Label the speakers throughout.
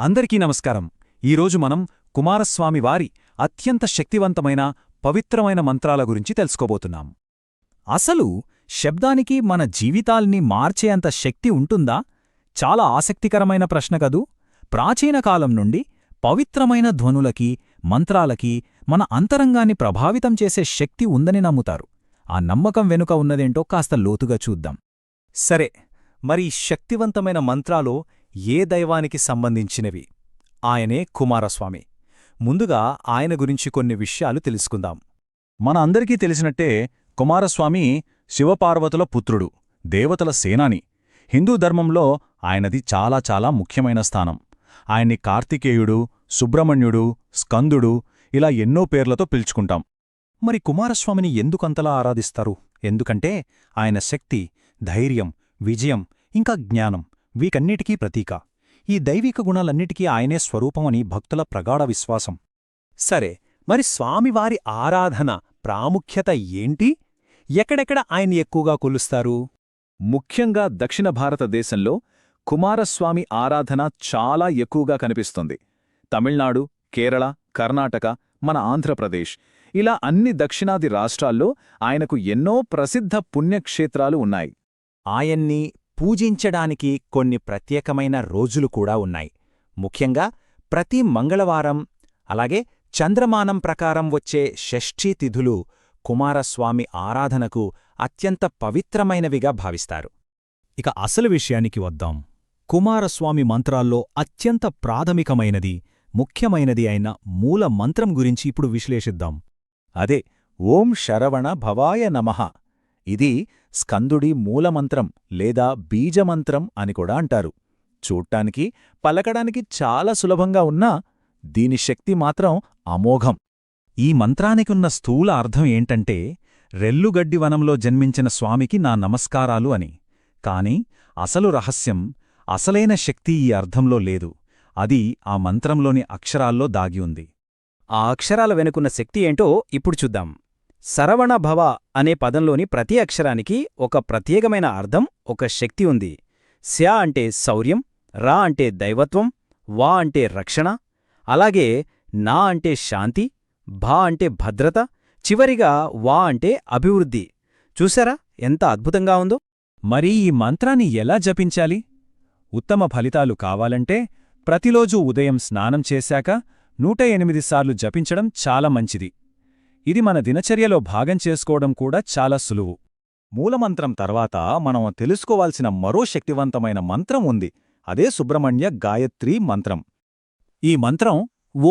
Speaker 1: అందరికీ నమస్కారం. ఈరోజు మనం కుమారస్వామి వారి అత్యంత శక్తివంతమైన పవిత్రమైన మంత్రాల గురించి తెలుసుకోబోతున్నాం.
Speaker 2: అసలు శబ్దానికి మన జీవితాల్ని మార్చేంత శక్తి ఉంటుందా? చాలా ఆసక్తికరమైన ప్రశ్న కదూ. ప్రాచీన కాలం నుండి పవిత్రమైన ధ్వనులకి మంత్రాలకి మన అంతరంగాన్ని ప్రభావితం చేసే శక్తి ఉందని నమ్ముతారు. ఆ నమ్మకం వెనుక ఉన్నదేంటో కాస్త లోతుగా చూద్దాం.
Speaker 1: సరే మరి శక్తివంతమైన మంత్రాలో ఏ దైవానికి సంబంధించినవి? ఆయనే కుమారస్వామి. ముందుగా ఆయన గురించి కొన్ని విషయాలు తెలుసుకుందాం. మన అందరికీ తెలిసినట్టే కుమారస్వామి శివపార్వతుల పుత్రుడు దేవతల సేనాని. హిందూ ధర్మంలో ఆయనది చాలా చాలా ముఖ్యమైన స్థానం. ఆయన్ని కార్తికేయుడు సుబ్రహ్మణ్యుడు స్కందుడు ఇలా ఎన్నో పేర్లతో పిలుచుకుంటాం. మరి కుమారస్వామిని ఎందుకంతలా ఆరాధిస్తారు? ఎందుకంటే ఆయన శక్తి ధైర్యం విజయం ఇంకా జ్ఞానం. వీకన్నిటికీ ప్రతీక. ఈ దైవిక గుణాలన్నిటికీ ఆయనే స్వరూపమని భక్తుల ప్రగాఢ విశ్వాసం. సరే మరి స్వామివారి ఆరాధన ప్రాముఖ్యత ఏంటి? ఎక్కడెక్కడ ఆయన్ని ఎక్కువగా కొలుస్తారు? ముఖ్యంగా దక్షిణ భారతదేశంలో కుమారస్వామి ఆరాధన చాలా ఎక్కువగా కనిపిస్తుంది. తమిళనాడు కేరళ కర్ణాటక మన ఆంధ్రప్రదేశ్. ఇలా అన్ని దక్షిణాది రాష్ట్రాల్లో ఆయనకు ఎన్నో ప్రసిద్ధ పుణ్యక్షేత్రాలు ఉన్నాయి. ఆయన్ని పూజించడానికి కొన్ని ప్రత్యేకమైన రోజులు కూడా ఉన్నాయి. ముఖ్యంగా ప్రతి మంగళవారం అలాగే చంద్రమానం ప్రకారం వచ్చే షష్ఠీ తిథులు కుమారస్వామి ఆరాధనకు అత్యంత పవిత్రమైనవిగా భావిస్తారు.
Speaker 2: ఇక అసలు విషయానికి వద్దాం. కుమారస్వామి మంత్రాల్లో అత్యంత ప్రాథమికమైనది ముఖ్యమైనది అయిన మూల మంత్రం గురించి ఇప్పుడు విశ్లేషిద్దాం.
Speaker 1: అదే ఓం శరవణ భవాయ నమః ఇది స్కందుడి మూలమంత్రం లేదా బీజమంత్రం అని కూడా అంటారు. చూడ్డానికి పలకడానికి చాలా సులభంగా ఉన్నా దీని శక్తి మాత్రం అమోఘం. ఈ మంత్రానికున్న స్థూల అర్థం ఏంటంటే రెల్లుగడ్డి వనంలో జన్మించిన స్వామికి నా నమస్కారాలు అని. కాని అసలు రహస్యం అసలైన శక్తి ఈ అర్థంలో లేదు. అది ఆ మంత్రంలోని అక్షరాల్లో దాగి ఉంది.
Speaker 2: ఆ అక్షరాల వెనుకున్న శక్తి ఏంటో ఇప్పుడు చూద్దాం. సరవణ భవ అనే పదంలోని ప్రతి అక్షరానికి ఒక ప్రత్యేకమైన అర్థం ఒక శక్తి ఉంది. శ్యా అంటే శౌర్యం రా అంటే దైవత్వం వా అంటే రక్షణ అలాగే నా అంటే శాంతి భా అంటే భద్రత చివరిగా వా అంటే అభివృద్ధి. చూసారా ఎంత అద్భుతంగా ఉందో?
Speaker 1: మరి ఈ మంత్రాన్ని ఎలా జపించాలి? ఉత్తమ ఫలితాలు కావాలంటే ప్రతిరోజూ ఉదయం స్నానం చేశాక నూట ఎనిమిది సార్లు జపించడం చాలా మంచిది. ఇది మన దినచర్యలో భాగం చేసుకోవడం కూడా చాలా సులువు. మూలమంత్రం తర్వాత మనం తెలుసుకోవాల్సిన మరో శక్తివంతమైన మంత్రం ఉంది. అదే సుబ్రహ్మణ్య గాయత్రీ మంత్రం. ఈ మంత్రం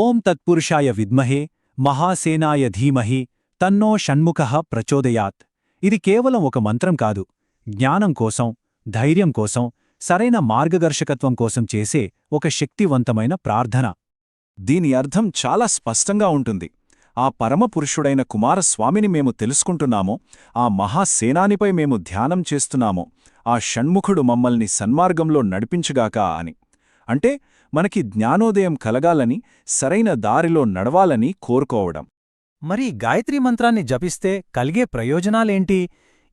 Speaker 1: ఓం తత్పురుషాయ విద్మహే మహాసేనాయ ధీమహి తన్నో షణ్ముఖః ప్రచోదయాత్. ఇది కేవలం ఒక మంత్రం కాదు. జ్ఞానం కోసం ధైర్యం కోసం సరైన మార్గదర్శకత్వం కోసం చేసే ఒక శక్తివంతమైన ప్రార్థన. దీని అర్థం చాలా స్పష్టంగా ఉంటుంది. ఆ పరమపురుషుడైన కుమారస్వామిని మేము తెలుసుకుంటున్నామో ఆ మహాసేనానిపై మేము ధ్యానం చేస్తున్నామో ఆ షణ్ముఖుడు మమ్మల్ని సన్మార్గంలో నడిపించుగాక అని. అంటే మనకి జ్ఞానోదయం కలగాలని సరైన దారిలో నడవాలని కోరుకోవడం.
Speaker 2: మరి గాయత్రీ మంత్రాన్ని జపిస్తే కలిగే ప్రయోజనాలేంటి?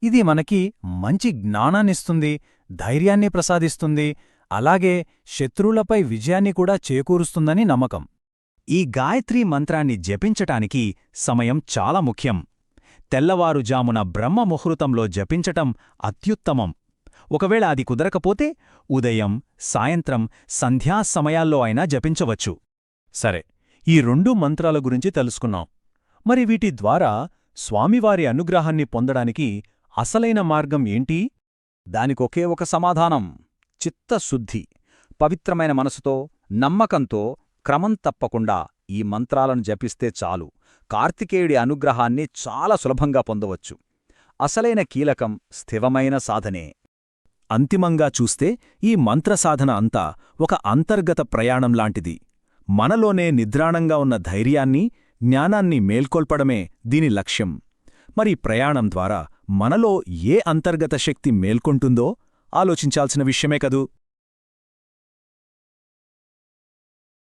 Speaker 2: ఇది మనకి మంచి జ్ఞానాన్నిస్తుంది ధైర్యాన్ని ప్రసాదిస్తుంది అలాగే శత్రువులపై విజయాన్ని కూడా చేకూరుస్తుందని నమ్మకం.
Speaker 1: ఈ గాయత్రీ మంత్రాన్ని జపించటానికి సమయం చాలా ముఖ్యం. తెల్లవారుజామున బ్రహ్మ ముహూర్తంలో జపించటం అత్యుత్తమం. ఒకవేళ అది కుదరకపోతే ఉదయం సాయంత్రం సంధ్యా సమయాల్లో అయినా జపించవచ్చు. సరే ఈ రెండు మంత్రాల గురించి తెలుసుకున్నాం. మరి వీటి ద్వారా స్వామివారి అనుగ్రహాన్ని పొందడానికి అసలైన మార్గం ఏంటి? దానికొకే ఒక సమాధానం. చిత్తశుద్ధి. పవిత్రమైన మనసుతో నమ్మకంతో క్రమం తప్పకుండా ఈ మంత్రాలను జపిస్తే చాలు. కార్తికేయుడి అనుగ్రహాన్ని చాలా సులభంగా పొందవచ్చు. అసలైన కీలకం స్థిరమైన సాధనే. అంతిమంగా చూస్తే ఈ మంత్రసాధన అంతా ఒక అంతర్గత ప్రయాణం లాంటిది. మనలోనే నిద్రాణంగా ఉన్న ధైర్యాన్ని జ్ఞానాన్ని మేల్కొల్పడమే దీని లక్ష్యం. మరి ప్రయాణం ద్వారా మనలో ఏ అంతర్గత శక్తి మేల్కొంటుందో ఆలోచించాల్సిన విషయమే కదూ?